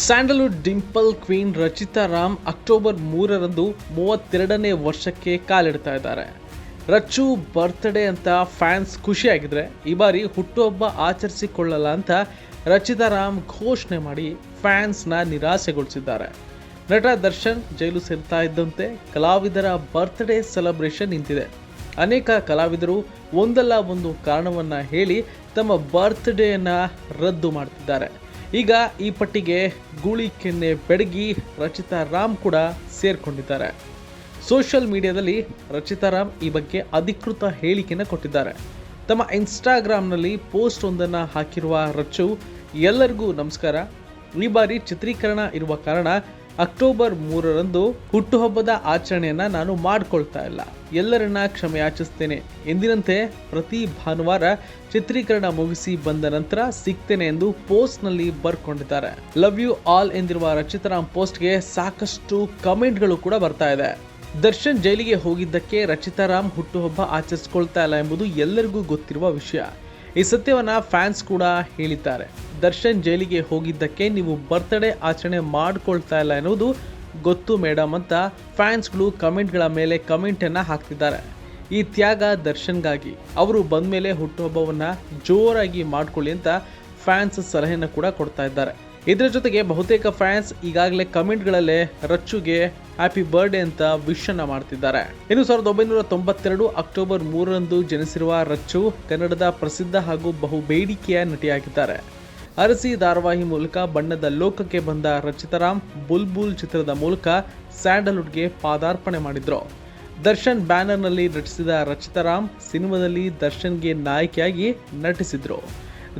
Sandalwood dimple queen Rachita Ram October ಮೂರರಂದು ಮೂವತ್ತೆರಡನೇ ವರ್ಷಕ್ಕೆ ಕಾಲಿಡ್ತಾ ಇದ್ದಾರೆ. ರಚ್ಚು ಬರ್ತ್ಡೇ ಅಂತ ಫ್ಯಾನ್ಸ್ ಖುಷಿಯಾಗಿದ್ರೆ ಈ ಬಾರಿ ಹುಟ್ಟುಹಬ್ಬ ಆಚರಿಸಿಕೊಳ್ಳಲ್ಲ ಅಂತ ರಚಿತಾ ರಾಮ್ ಘೋಷಣೆ ಮಾಡಿ ಫ್ಯಾನ್ಸ್ನ ನಿರಾಸೆಗೊಳಿಸಿದ್ದಾರೆ. ನಟ ದರ್ಶನ್ ಜೈಲು ಸೇರ್ತಾ ಇದ್ದಂತೆ ಕಲಾವಿದರ ಬರ್ತ್ಡೇ ಸೆಲೆಬ್ರೇಷನ್ ನಿಂತಿದೆ. ಅನೇಕ ಕಲಾವಿದರು ಒಂದಲ್ಲ ಒಂದು ಕಾರಣವನ್ನು ಹೇಳಿ ತಮ್ಮ ಬರ್ತ್ಡೇಯನ್ನು ರದ್ದು ಮಾಡ್ತಿದ್ದಾರೆ. ಈಗ ಈ ಪಟ್ಟಿಗೆ ಗೂಳಿ ಕೆನ್ನೆ ಬೆಡಗಿ ರಚಿತಾ ರಾಮ್ ಕೂಡ ಸೇರ್ಕೊಂಡಿದ್ದಾರೆ. ಸೋಷಿಯಲ್ ಮೀಡಿಯಾದಲ್ಲಿ ರಚಿತಾ ರಾಮ್ ಈ ಬಗ್ಗೆ ಅಧಿಕೃತ ಹೇಳಿಕೆಯನ್ನು ಕೊಟ್ಟಿದ್ದಾರೆ. ತಮ್ಮ ಇನ್ಸ್ಟಾಗ್ರಾಮ್ನಲ್ಲಿ ಪೋಸ್ಟ್ ಒಂದನ್ನು ಹಾಕಿರುವ ರಚು ಎಲ್ಲರಿಗೂ ನಮಸ್ಕಾರ. ಈ ಬಾರಿ ಚಿತ್ರೀಕರಣ ಇರುವ ಕಾರಣ ಅಕ್ಟೋಬರ್ ಮೂರರಂದು ಹುಟ್ಟುಹಬ್ಬದ ಆಚರಣೆಯನ್ನು ನಾನು ಮಾಡ್ಕೊಳ್ತಾ ಇಲ್ಲ. ಎಲ್ಲರನ್ನ ಕ್ಷಮೆ ಯಾಚಿಸ್ತೇನೆ ಎಂದಿನಂತೆ ಪ್ರತಿ ಭಾನುವಾರ ಚಿತ್ರೀಕರಣ ಮುಗಿಸಿ ಬಂದ ನಂತರ ಸಿಗ್ತೇನೆ ಎಂದು ಪೋಸ್ಟ್ನಲ್ಲಿ ಬರ್ಕೊಂಡಿದ್ದಾರೆ. ಲವ್ ಯು ಆಲ್ ಎಂದಿರುವ ರಚಿತಾರಾಮ್ ಪೋಸ್ಟ್ಗೆ ಸಾಕಷ್ಟು ಕಮೆಂಟ್ಗಳು ಕೂಡ ಬರ್ತಾ ಇದೆ. ದರ್ಶನ್ ಜೈಲಿಗೆ ಹೋಗಿದ್ದಕ್ಕೆ ರಚಿತಾರಾಮ್ ಹುಟ್ಟುಹಬ್ಬ ಆಚರಿಸ್ಕೊಳ್ತಾ ಇಲ್ಲ ಎಂಬುದು ಎಲ್ಲರಿಗೂ ಗೊತ್ತಿರುವ ವಿಷಯ. ಈ ಸತ್ಯವನ್ನ ಫ್ಯಾನ್ಸ್ ಕೂಡ ಹೇಳಿದ್ದಾರೆ. ದರ್ಶನ್ ಜೈಲಿಗೆ ಹೋಗಿದ್ದಕ್ಕೆ ನೀವು ಬರ್ತ್ಡೇ ಆಚರಣೆ ಮಾಡ್ಕೊಳ್ತಾ ಇಲ್ಲ ಎನ್ನುವುದು ಗೊತ್ತು ಮೇಡಮ್ ಅಂತ ಫ್ಯಾನ್ಸ್ಗಳು ಕಮೆಂಟ್ಗಳ ಮೇಲೆ ಕಮೆಂಟನ್ನು ಹಾಕ್ತಿದ್ದಾರೆ. ಈ ತ್ಯಾಗ ದರ್ಶನ್ಗಾಗಿ. ಅವರು ಬಂದ ಮೇಲೆ ಹುಟ್ಟುಹಬ್ಬವನ್ನು ಜೋರಾಗಿ ಮಾಡ್ಕೊಳ್ಳಿ ಅಂತ ಫ್ಯಾನ್ಸ್ ಸಲಹೆಯನ್ನು ಕೂಡ ಕೊಡ್ತಾ ಇದ್ದಾರೆ. ಇದರ ಜೊತೆಗೆ ಬಹುತೇಕ ಫ್ಯಾನ್ಸ್ ಈಗಾಗಲೇ ಕಮೆಂಟ್ಗಳಲ್ಲೇ ರಚ್ಚುಗೆ ಹ್ಯಾಪಿ ಬರ್ಡೇ ಅಂತ ವಿಶ್ ಅನ್ನ ಮಾಡ್ತಿದ್ದಾರೆ. ಇನ್ನು ಸಾವಿರದ ಒಂಬೈನೂರ ತೊಂಬತ್ತೆರಡು ಅಕ್ಟೋಬರ್ ಮೂರರಂದು ಜನಿಸಿರುವ ರಚ್ಚು ಕನ್ನಡದ ಪ್ರಸಿದ್ಧ ಹಾಗೂ ಬಹು ಬೇಡಿಕೆಯ ನಟಿಯಾಗಿದ್ದಾರೆ. ಅರಸಿ ಧಾರಾವಾಹಿ ಮೂಲಕ ಬಣ್ಣದ ಲೋಕಕ್ಕೆ ಬಂದ ರಚಿತಾರಾಮ್, ಬುಲ್ಬುಲ್ ಚಿತ್ರದ ಮೂಲಕ ಸ್ಯಾಂಡಲ್ವುಡ್ಗೆ ಪಾದಾರ್ಪಣೆ ಮಾಡಿದ್ರು. ದರ್ಶನ್ ಬ್ಯಾನರ್ನಲ್ಲಿ ನಟಿಸಿದ ರಚಿತಾರಾಮ್ ಸಿನಿಮಾದಲ್ಲಿ ದರ್ಶನ್ಗೆ ನಾಯಕಿಯಾಗಿ ನಟಿಸಿದ್ರು.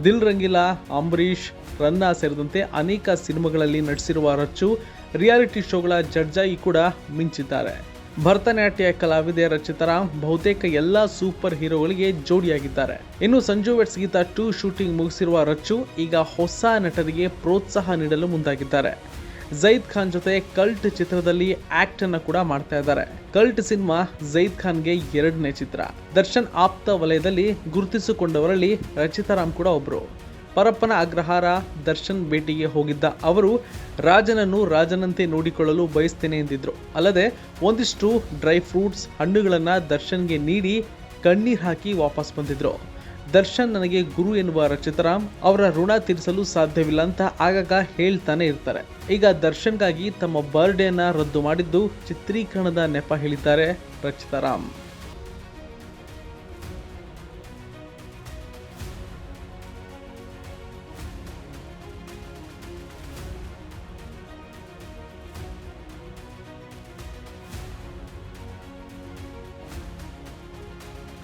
ದಿಲ್ ರಂಗಿಲಾ, ಅಂಬರೀಷ್ ರನ್ನ ಸೇರಿದಂತೆ ಅನೇಕ ಸಿನಿಮಾಗಳಲ್ಲಿ ನಟಿಸಿರುವ ರಚ್ಚು, ರಿಯಾಲಿಟಿ ಶೋಗಳ ಜಡ್ಜಾಗಿ ಕೂಡ ಮಿಂಚಿದ್ದಾರೆ. ಭರತನಾಟ್ಯ ಕಲಾವಿದೆ ರಚಿತಾರಾಮ್ ಬಹುತೇಕ ಎಲ್ಲ ಸೂಪರ್ ಹೀರೋಗಳಿಗೆ ಜೋಡಿಯಾಗಿದ್ದಾರೆ. ಇನ್ನು Sanju weds Geetha two shooting ಮುಗಿಸಿರುವ Rachchu ಈಗ ಹೊಸ ನಟರಿಗೆ ಪ್ರೋತ್ಸಾಹ ನೀಡಲು ಮುಂದಾಗಿದ್ದಾರೆ. ಜೈದ್ ಖಾನ್ ಜೊತೆ ಕಲ್ಟ್ ಚಿತ್ರದಲ್ಲಿ ಆಕ್ಟ್ ಅನ್ನ ಕೂಡ ಮಾಡ್ತಾ ಇದ್ದಾರೆ. ಕಲ್ಟ್ ಸಿನಿಮಾ ಜೈದ್ ಖಾನ್ಗೆ ಎರಡನೇ ಚಿತ್ರ. ದರ್ಶನ್ ಆಪ್ತ ವಲಯದಲ್ಲಿ ಗುರುತಿಸಿಕೊಂಡವರಲ್ಲಿ ರಚಿತಾರಾಮ್ ಕೂಡ ಒಬ್ರು. ಪರಪ್ಪನ ಅಗ್ರಹಾರ ದರ್ಶನ್ ಭೇಟಿಗೆ ಹೋಗಿದ್ದ ಅವರು, ರಾಜನನ್ನು ರಾಜನಂತೆ ನೋಡಿಕೊಳ್ಳಲು ಬಯಸ್ತೇನೆ ಎಂದಿದ್ದರು ಅಲ್ಲದೆ, ಒಂದಿಷ್ಟು ಡ್ರೈ ಫ್ರೂಟ್ಸ್ ಹಣ್ಣುಗಳನ್ನು ದರ್ಶನ್ಗೆ ನೀಡಿ ಕಣ್ಣೀರು ಹಾಕಿ ವಾಪಸ್ ಬಂದಿದ್ರು. ದರ್ಶನ್ ನನಗೆ ಗುರು ಎನ್ನುವ ರಚಿತರಾಮ್, ಅವರ ಋಣ ತೀರಿಸಲು ಸಾಧ್ಯವಿಲ್ಲ ಅಂತ ಆಗಾಗ ಹೇಳ್ತಾನೆ ಇರ್ತಾರೆ. ಈಗ ದರ್ಶನ್ಗಾಗಿ ತಮ್ಮ ಬರ್ಡೇನ ರದ್ದು ಮಾಡಿದ್ದು ಚಿತ್ರೀಕರಣದ ನೆಪ ಹೇಳಿದ್ದಾರೆ ರಚಿತಾರಾಮ್.